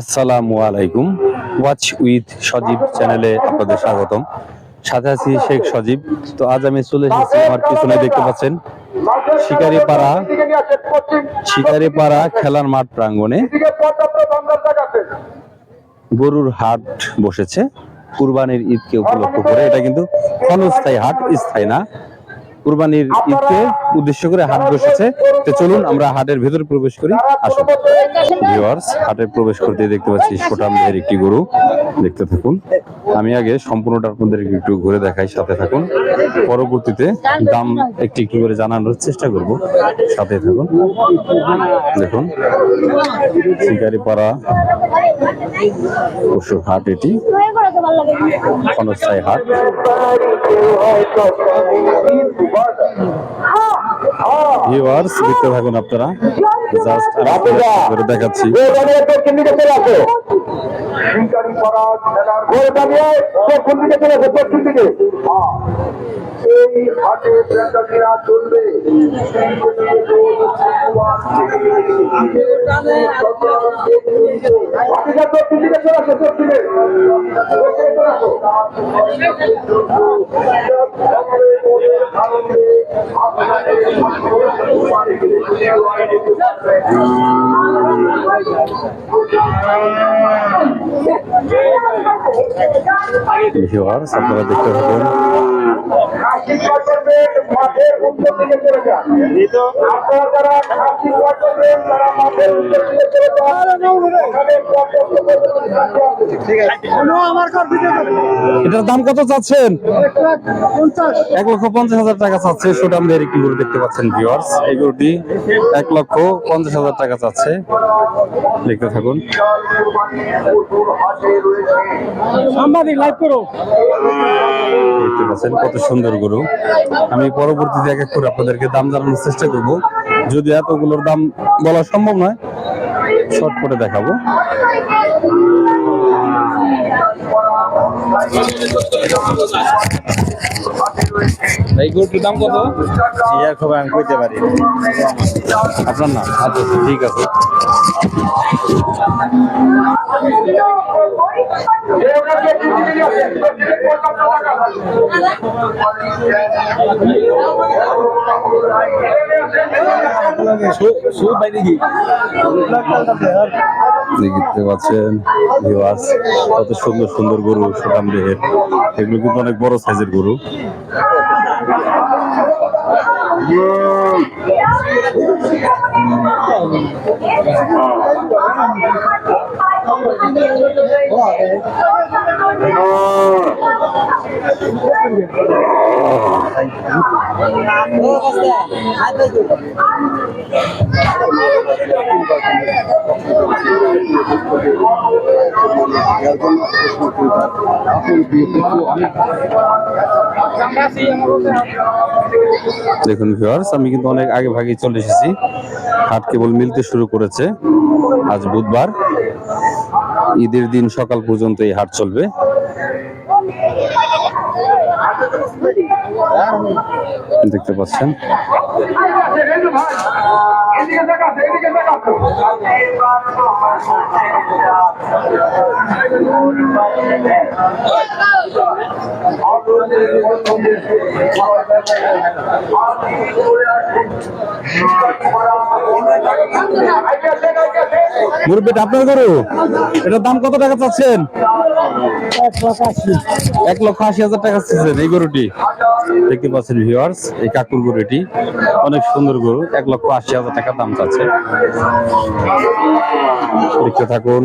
আসসালামু আলাইকুম। Watch with সজীব চ্যানেলে আপনাদের স্বাগতম। সাথে আছি শেখ সজীব। তো আজ আমি চলে এসেছি আমার পিছনে দেখতে পাচ্ছেন শিকারিপাড়া শিকারিপাড়া খেলার মাঠ প্রাঙ্গণে। গরুর হাট বসেছে। কুরবানির ঈদকে উপলক্ষ করে। এটা কিন্তু ক্ষণস্থায়ী হাট, স্থায়ী না। কুরবানির ঈদকে উদ্দেশ্য করে হাট বসেছে। তো চলুন আমরা হাটের ভেতরে প্রবেশ করি। আসুন। ভিউয়ার্স হাটে প্রবেশ করতে দেখতে পাচ্ছি সোটামদের একটি গরু। দেখতে থাকুন। আমি আগে সম্পূর্ণটা আপনাদের একটু ঘুরে দেখাই সাথে থাকুন। পরবর্তীতে দাম একটি একটু করে জানানোর চেষ্টা করব। সাথে থাকুন। দেখুন শিকারিপাড়া পশুর হাট এটি। ক্ষণস্থায়ী হাট। ভিউয়ার্স দেখতে থাকুন আপনারা। জাস্ট করে দেখাচ্ছি। চলে আসো? দক্ষিণে দক্ষিণে চলে আসো ভিউয়ার্স আপনারা দেখতে আপনারা যারা তারা মাঠের উত্তর দিকে চলে এটার দাম কত চাচ্ছেন? এক লক্ষ পঞ্চাশ হাজার। টাকা চাচ্ছে সোটামদের একটি গরু দেখতে পাচ্ছেন ভিউয়ার্স এই গরুটি এক লক্ষ পঞ্চাশ হাজার টাকা চাচ্ছে। দেখতে থাকুন। দেখতে পাচ্ছেন কত সুন্দর গরু। আমি পরবর্তীতে এক এক করে আপনাদেরকে দাম জানানোর চেষ্টা করব। যদি এতগুলোর দাম বলা সম্ভব নয় শর্ট করে দেখাবো। এই গরুটির দাম কত? খবর আমি কইতে পারি আপনার না আচ্ছা ঠিক আছে। দেখতে পাচ্ছেন কত সুন্দর সুন্দর গরু সুঠাম দেহের। এগুলো কিন্তু অনেক বড় সাইজের গরু। এখন বিয়ে অনেক দেখুন ভিউয়ার্স আমি কিন্তু অনেক আগে ভাগে চলে এসেছি। হাট কেবল মিলতে শুরু করেছে। আজ বুধবার। ঈদের দিন সকাল পর্যন্ত এই হাট চলবে। দেখতে পাচ্ছেন। মুরব্বীটা আপনার গরু? এটার দাম কত টাকা চাচ্ছেন? এক লক্ষ আশি হাজার টাকা চাচ্ছেন এই গরুটি। দেখতে পাচ্ছেন ভিউয়ার্স এই কাকুর গরুটি। অনেক সুন্দর গরু, এক লক্ষ আশি হাজার টাকা দাম চাচ্ছে। দেখতে থাকুন।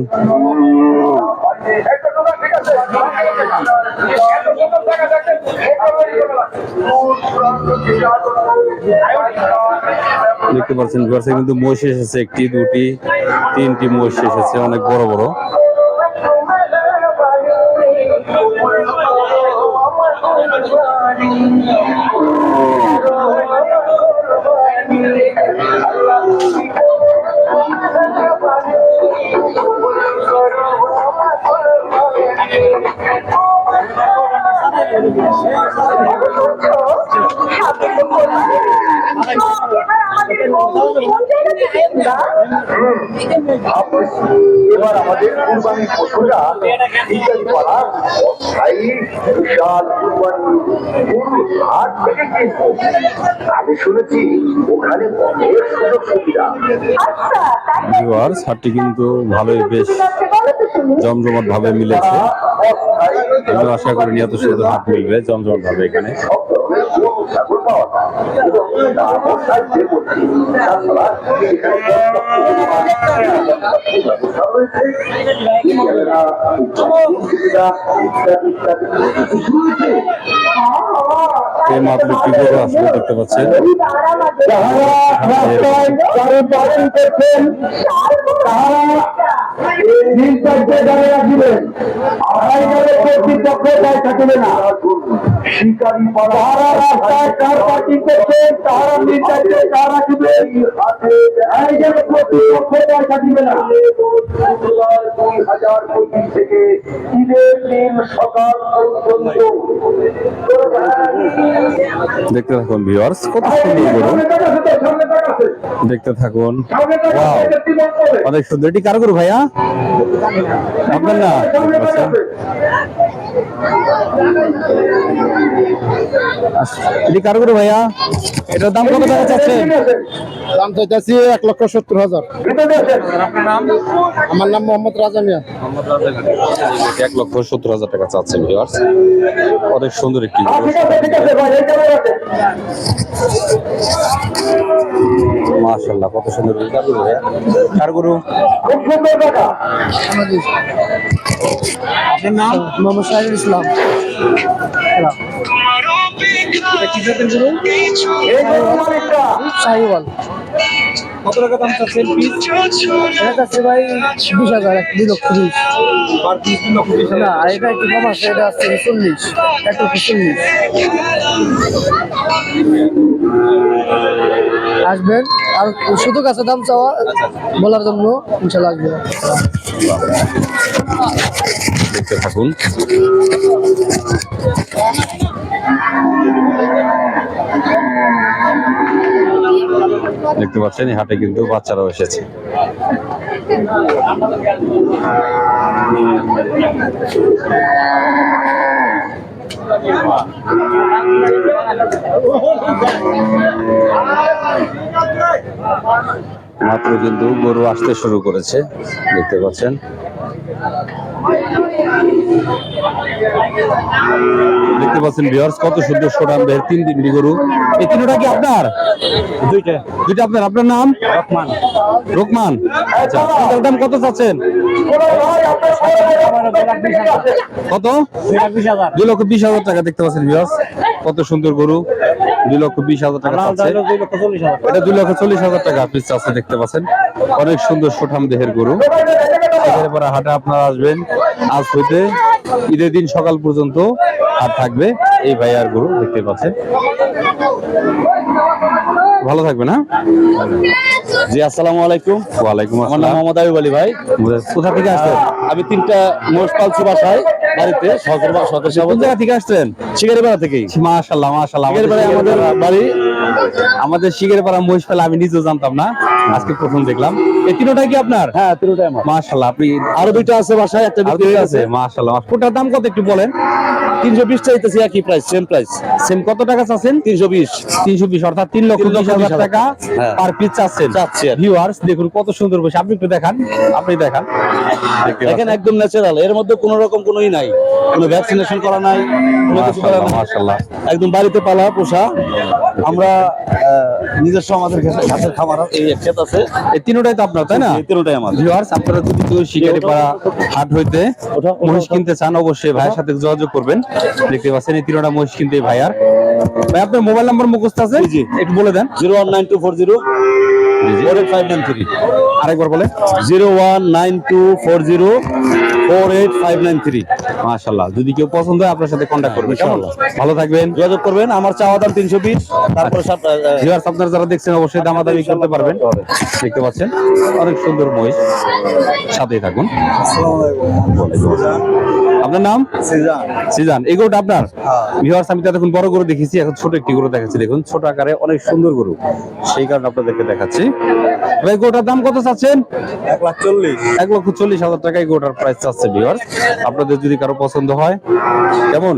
দেখতে পাচ্ছেন কিন্তু মহিষ এসেছে, একটি, দুটি, তিনটি মহিষ এসেছে, অনেক বড় বড়। এবার আমাদের কুরবানির পশুরা ইত্যাদি অস্থায়ী বিশাল কুরবানি হাট থেকে কিনবো আমি শুনেছি ওখানে অনেক সুযোগ সুবিধা কিন্তু ভালোই বেশ জমজমাট ভাবে মিলেছে। অস্থায়ী আমি আশা করি এত সুন্দর হাট মিলবে জমজমাট ভাবে এখানে। এই মাত্র আসলে দেখতে পাচ্ছেন। করছেন তারা নির্বাচনে দাঁড়িয়ে রাখিবেন গেলে কর্তৃপক্ষ দায় থাকবে না। শিকারী যারা রাস্তায় কার পার্টি করছেন তারা নির্বাচনে কার রাখবে আড়াই কর্তৃপক্ষ দায় থাকবে না। হাজার পঁচিশ থেকে ঈদের দিন সকাল পর্যন্ত। দেখতে থাকুন ভিউয়ার্স কত সুন্দর গরু। দেখতে থাকুন! অনেক সুন্দর এটি কার গরু ভাইয়া? আপনার না। আচ্ছা। এটি কার গরু ভাইয়া? এটার দাম কত টাকা চাচ্ছেন? দাম চাইতেছি এক লক্ষ সত্তর হাজার। আমার নাম মোহাম্মদ রাজা মিয়া। এক লক্ষ সত্তর হাজার টাকা চাচ্ছেন ভিউয়ার্স অনেক সুন্দর একটি মাশাল্লাহ কত সুন্দর গরু। কার গরু ভাইয়া? কার গরু? খুব সুন্দর কথা আপনার নাম? মোহাম্মদ শাহিদুল ইসলাম। কি জাতের গরু এই গরু মালিকটা শাহিওয়াল কত টাকা দাম চাচ্ছেন এটা চাচ্ছে ভাই বিশ হাজার দুই লক্ষ বিশ। পার পিস দুই লক্ষ বিশ না এটা একটু কম আছে এটা আছে চল্লিশ এক লক্ষ চল্লিশ। আসবেন আর শুধু কাছে দাম চাওয়া বলার জন্য ইনশাল্লাহ আসবেন। দেখতে থাকুন। দেখতে পাচ্ছেন, এই হাটে কিন্তু বাচ্চারাও এসেছে। মাত্র কিন্তু গরু আসতে শুরু করেছে, দেখতে পাচ্ছেন। দেখতে পাচ্ছেন ভিউয়ার্স কত সুন্দর সোনাম দেহের তিন তিনটি গরু। এই তিনটা কি আপনার? দুইটা। দুইটা আপনার। আপনার নাম? রকমান। রকমান। আচ্ছা দাম কত চাচ্ছেন? কত? দুই লক্ষ বিশ হাজার টাকা দেখতে পাচ্ছেন ভিউয়ার্স কত সুন্দর গরু। দুই লক্ষ বিশ হাজার টাকা চাচ্ছে। এটা দুই লক্ষ চল্লিশ হাজার টাকা পিস আছে দেখতে পাচ্ছেন। অনেক সুন্দর সোঠাম দেহের গরু। পরে হাটে আপনারা আসবেন। আজ হইতে ঈদের দিন সকাল পর্যন্ত হাট থাকবে। এই ভাইয়ার গরু দেখতে পাচ্ছেন। ভালো থাকবে না জি আসসালামু আলাইকুম। ওয়ালাইকুম আমার নাম মোহাম্মদ আয়ুব আলী ভাই। কোথা থেকে আসছেন? আমি তিনটা মোষ পালছি বাসায় বাড়িতে সরকার সরকার কোন জায়গা থেকে আসছেন? শিকারিপাড়া থেকেই। মাশাল্লাহ মাশাল্লাহ আমাদের বাড়ি আমাদের শিখের পাড়া মহিষ ফেলা আমি নিজেও জানতাম না। আজকে প্রথম দেখলাম। এই তিনটাই কি আপনার? হ্যাঁ তিনটাই আমার। মাশাআল্লাহ আপনি আরও দুইটা আছে বাসায় একটা বিক্রি আছে মাশাআল্লাহ। কোটার দাম কত একটু বলেন? তিনশো বিশ চাইতেছি একই প্রাইস সেম প্রাইস সেম কত টাকা চাচ্ছেন? তিনশো বিশ। তিনশো বিশ অর্থাৎ তিন লক্ষ হাজার টাকা হ্যাঁ। পার পিস চাচ্ছেন। চাচ্ছি ভিউয়ার্স দেখুন কত সুন্দর বসে। আপনি একটু দেখান আপনি দেখান। দেখেন একদম ন্যাচারাল এর মধ্যে কোনো রকম কোনোই নাই। কোনো ভ্যাকসিনেশন করা নাই কোনো কিছু করা নাই। একদম বাড়িতে পালা পোষা। আমরা নিজস্ব আমাদের ঘাসের খামার এই ক্ষেত আছে। এই তিনটাই তো আপনার তাই না? তিনটাই আমাদের। ভিউয়ার্স আপনারা যদি কেউ শিকারি পাড়া হাট হইতে মহিষ কিনতে চান অবশ্যই ভাইয়ের সাথে যোগাযোগ করবেন। দেখতে পাচ্ছেন এই তিনটা মহিষ কিনতে এই ভাইয়ার। ভাই আপনার মোবাইল নাম্বার মুখস্থ আছে? জি, জি। একটু বলে দেন। Zero one nine two four zero four eight five nine three. আরেকবার বলে। Zero one nine two four zero four eight five nine three. মাশাল্লাহ যদি কেউ পছন্দ হয় আপনার সাথে কন্ট্যাক্ট করবেন কেমন? ইনশাআল্লাহ। ভালো থাকবেন। যোগাযোগ করবেন। আমার চাওয়া দাম তিনশো বিশ তারপরে ভিউয়ার্স আপনারা যারা দেখছেন অবশ্যই দামাদামি করতে পারবেন। দেখতে পাচ্ছেন অনেক সুন্দর মহিষ। সাথেই থাকুন। আসসালাম। আপনার নাম? সিজন। সিজান। এই গরুটা আপনার? হ্যাঁ। ভিউয়ার্স আমি তো এতক্ষণ বড় গরু দেখেছি এখন ছোট একটি গরু দেখাচ্ছি। দেখুন ছোট আকারে অনেক সুন্দর গরু। সেই কারণে আপনাদেরকে দেখাচ্ছি। ভাই গরুটার দাম কত চাচ্ছেন? এক লাখ চল্লিশ। এক লক্ষ চল্লিশ হাজার টাকায় গোটার প্রাইস চাচ্ছে ভিউয়ার্স আপনাদের যদি কারও পছন্দ হয় কেমন?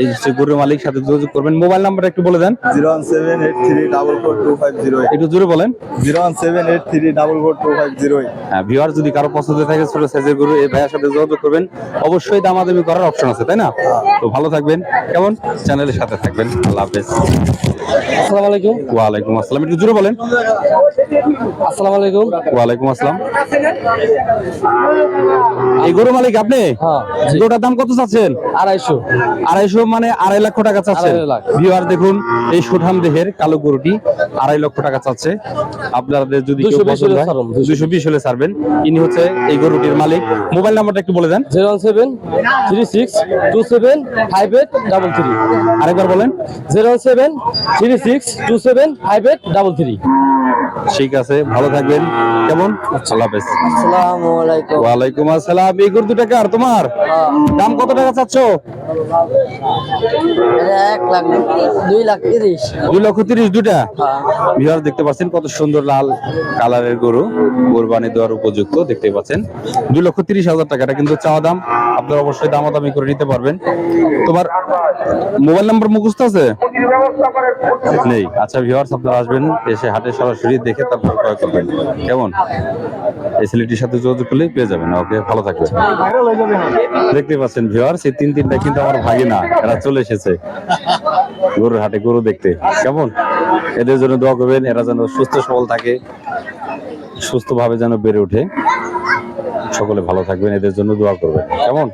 এই যে গরুর মালিক সাথে যোগাযোগ করবেন। মোবাইল নাম্বারটা একটু বলে দেন। Zero one seven eight three double four two five zero একটু জোরে বলেন। Zero one seven eight three double four two five zero হ্যাঁ ভিউয়ার যদি কারও পছন্দ থাকে ছোট সাইজের গরু এই ভাইয়ের সাথে যোগাযোগ করবেন। অবশ্যই দামাদামি করার অপশন আছে তাই না? তো ভালো থাকবেন কেমন? চ্যানেলের সাথে থাকবেন আল্লাহ হাফেজ। আসসালামু আলাইকুম। ওয়ালাইকুম আসসালাম একটু জোরে বলেন। আসসালামু আলাইকুম। ওয়ালাইকুম আসসালাম। এই গরু মালিক আপনি? হ্যাঁ দাম কত চাচ্ছেন? আড়াইশো। আড়াইশো মানে আড়াই লক্ষ টাকা ভিউয়ার দেখুন এই সুঠাম দেহের কালো গরুটি আড়াই লক্ষ টাকা চাচ্ছে। আপনাদের যদি কেউ পছন্দ হয় দুশো বিশ। হলে ছাড়বেন। ইনি হচ্ছে এই গরুটির মালিক। মোবাইল নাম্বারটা একটু বলে দেন। Zero seven three six two seven five eight double three. আরেকবার বলেন zero seven three six two seven five eight double three. ঠিক আছে ভালো থাকবেন। কেমন? আল্লাহ হাফেজ। আসসালামু আলাইকুম। ওয়ালাইকুম আসসালাম। এই গরু দুটা কার তোমার? দাম কত টাকা চাচ্ছ? লাখ লাখ লক্ষ দুটা? বিহার দেখতে পাচ্ছেন কত সুন্দর লাল কালারের গরু। কোরবানি দেওয়ার উপযুক্ত দেখতে পাচ্ছেন। দুই লক্ষ তিরিশ হাজার টাকা এটা কিন্তু চাওয়া দাম। আপনারা অবশ্যই দামাদামি করে নিতে পারবেন। তোমার মোবাইল নাম্বার মুখস্থ আছে? নেই। আচ্ছা ভিউয়ার্স আপনারা আসবেন, এসে হাটে সরাসরি দেখে তারপর ক্রয় করবেন। কেমন? এই ছেলেটির সাথে যোগাযোগ করলেই পেয়ে যাবেন। ওকে, ভালো থাকবেন। দেখতে পাচ্ছেন ভিউয়ার্স এই তিন তিনটা কিন্তু আমার ভাগে না, এরা চলে এসেছে। গরুর হাটে গরু দেখতে। কেমন? এদের জন্য দোয়া করবেন, এরা যেন সুস্থ সবল থাকে, সুস্থভাবে যেন বেড়ে ওঠে। সকলে ভালো থাকবেন, এদের জন্য দোয়া করবেন। কেমন?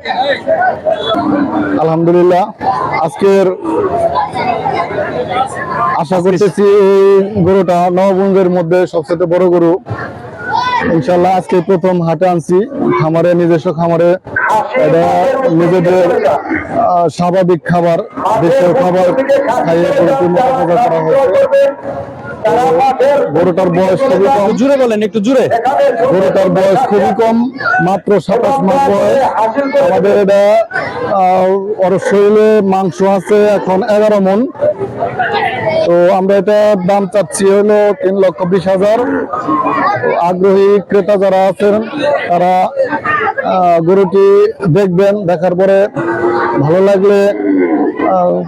আলহামদুলিল্লাহ, আজকের আশা করতেছি এই গরুটা নবগঞ্জের মধ্যে সবচেয়ে বড় গরু। ইনশাল্লাহ আজকে প্রথম হাটে আনছি, খামারে, নিজস্ব খামারে। নিজেদের স্বাভাবিক খাবার দেশের খাবার খাইয়ে করা হয়েছে। গরুটার বয়স খুবই কম। জুড়ে বলেন একটু জুড়ে। গরুটার বয়স খুবই কম মাত্র সাতাশ মাস বয়স। আমাদের এটা ওর শরীরে মাংস আছে এখন এগারো মন। তো আমরা এটা দাম চাচ্ছি হলো তিন লক্ষ বিশ হাজার। আগ্রহী ক্রেতা যারা আছেন তারা গরুটি দেখবেন দেখার পরে ভালো লাগলে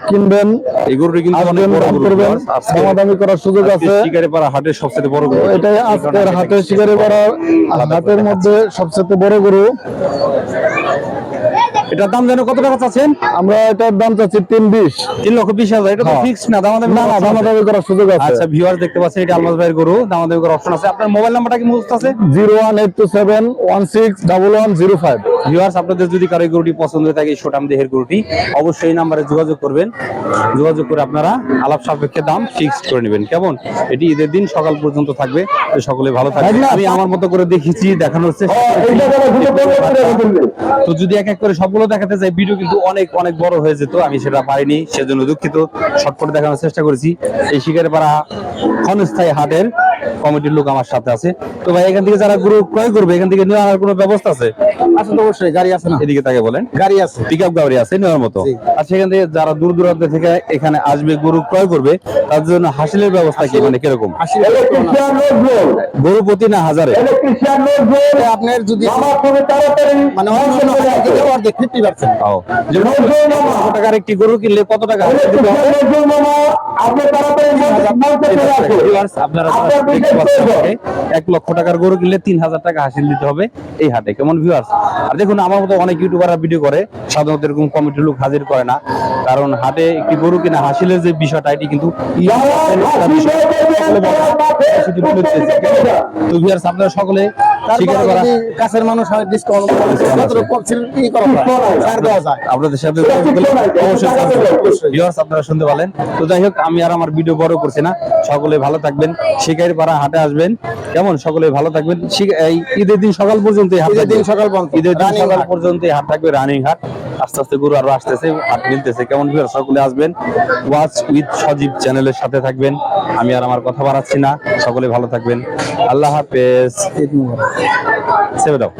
কিনবেন এই গরুটি কিন্তু অনেক বড় করবেন দামাদামি করার সুযোগ আছে। শিকারিপাড়া হাটের সবচেয়ে বড় গরু এটাই আজকের হাটের মধ্যে সবচেয়ে বড় গরু। এটার দাম যেন কত টাকা চাচ্ছেন? আমরা এটার দাম চাচ্ছি তিন বিশ। তিন লক্ষ বিশ হাজার। এটা তো হ্যাঁ। ফিক্স না দামাদামি না দামাদামি করার সুযোগ আছে। আচ্ছা ভিউয়ার দেখতে পাচ্ছেন এটা আলমাজ ভাইয়ের গরু দামাদামি করার অপশন আছে। আপনার মোবাইল নাম্বারটা কি মুখস্থ আছে? Zero one eight two seven one six double one zero five. Viewers আপনাদের যদি কারও গরুটি পছন্দ হয়ে থাকে এই সোটাম দেহের গরুটি অবশ্যই এই নাম্বারে যোগাযোগ করবেন। যোগাযোগ করে আপনারা আলাপ সাপেক্ষে দাম ফিক্স করে নেবেন। কেমন? এটি ঈদের দিন সকাল পর্যন্ত থাকবে। তো সকলে ভালো থাকবে আমি আমার মতো করে দেখেছি দেখানোর চেষ্টা তো যদি এক এক করে সবগুলো দেখাতে যাই ভিডিও কিন্তু অনেক অনেক বড় হয়ে যেত। আমি সেটা পারিনি সেজন্য দুঃখিত। শর্টকাটে দেখানোর চেষ্টা করেছি। এই শিকারে পাড়া ক্ষণস্থায়ী হাটের কমিটির লোক আমার সাথে আছে। তো ভাই এখান থেকে যারা গরু ক্রয় করবে এখান থেকে নেওয়ার কোনো ব্যবস্থা আছে? তো অবশ্যই গাড়ি আছে না? এদিকে তাকে বলেন। গাড়ি আছে। পিক গাড়ি আছে নেওয়ার মতো। আর সেখান থেকে যারা দূর দূরান্ত থেকে এখানে আসবে গরু ক্রয় করবে তাদের জন্য হাসিলের ব্যবস্থা কি মানে কীরকম? গরু প্রতি না হাজারে? আপনার যদি মানে অর্ধেক ফিফটি পার্সেন্ট টাকার একটি গরু কিনলে কত টাকা এক লক্ষ টাকার গরু কিনলে তিন হাজার টাকা হাসিল দিতে হবে এই হাটে। কেমন ভিউ ভিউয়ার্স আর দেখুন আমার মতো অনেক ইউটিউবাররা ভিডিও করে সাধারণত এরকম কমিটির লোক হাজির করে না। কারণ হাটে একটি গরু কিনা হাসিলের যে বিষয়টা এটি কিন্তু? তো আপনারা সকলে কাছের মানুষ ডিসকাউন্ট ই করা ছাড় দেওয়া যায়। আপনাদের সাথে আপনারা শুনতে পারলেন। তো যাই হোক আমি আর আমার ভিডিও বড় করছি না। সকলে ভালো থাকবেন। শিকারি পাড়া হাটে আসবেন। কেমন সকলে ভালো থাকবেন। এই ঈদের দিন সকাল পর্যন্ত ঈদের দিন সকাল পর্যন্ত। ঈদের দিন সকাল হাট। পর্যন্ত হাট থাকবে রানিং হাট। আস্তে আস্তে গুরু আরও আসতেছে হাট মিলতেছে। কেমন ভিউয়ার্স সকলে আসবেন। ওয়াচ উইথ সজীব চ্যানেলের সাথে থাকবেন। আমি আর আমার কথা বাড়াচ্ছি না। সকলে ভালো থাকবেন। আল্লাহ হাফেজ। সেবে দাও।